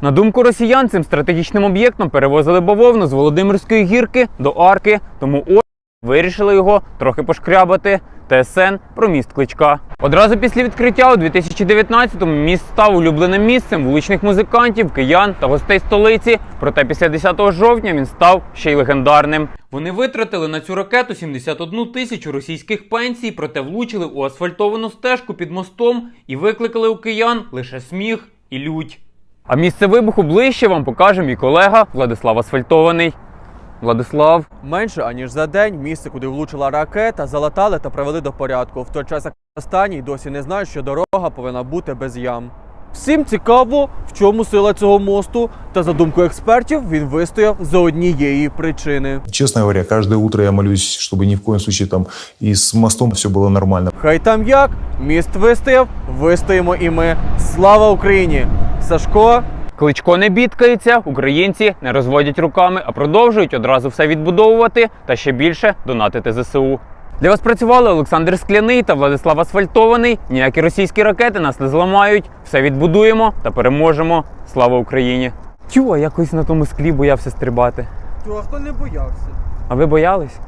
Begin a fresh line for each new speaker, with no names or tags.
На думку росіян, цим стратегічним об'єктом перевозили бавовну з Володимирської гірки до арки, тому о вирішили його трохи пошкрябати. ТСН про міст Кличка. Одразу після відкриття у 2019-му міст став улюбленим місцем вуличних музикантів, киян та гостей столиці. Проте після 10 жовтня він став ще й легендарним. Вони витратили на цю ракету 71 тисячу російських пенсій, проте влучили у асфальтовану стежку під мостом і викликали у киян лише сміх і лють. А місце вибуху ближче вам покаже мій колега Владислав Асфальтований. Владислав,
Менше аніж за день місце, куди влучила ракета, залатали та привели до порядку. В той час як останній досі не знають, що дорога повинна бути без ям. Всім цікаво, в чому сила цього мосту, та за думкою експертів, він вистояв за однієї причини.
Честно говоря, каждое утро я молюсь, чтобы ни в коем случае там с мостом все было нормально.
Хай там як, міст вистояв, вистоїмо і ми. Слава Україні! Сашко,
Кличко не бідкається, українці не розводять руками, а продовжують одразу все відбудовувати та ще більше донатити ЗСУ. Для вас працювали Олександр Скляний та Владислав Асфальтований. Ніякі російські ракети нас не зламають. Все відбудуємо та переможемо. Слава Україні! Тю, а якось на тому склі боявся стрибати.
то а хто не боявся?
А ви боялись?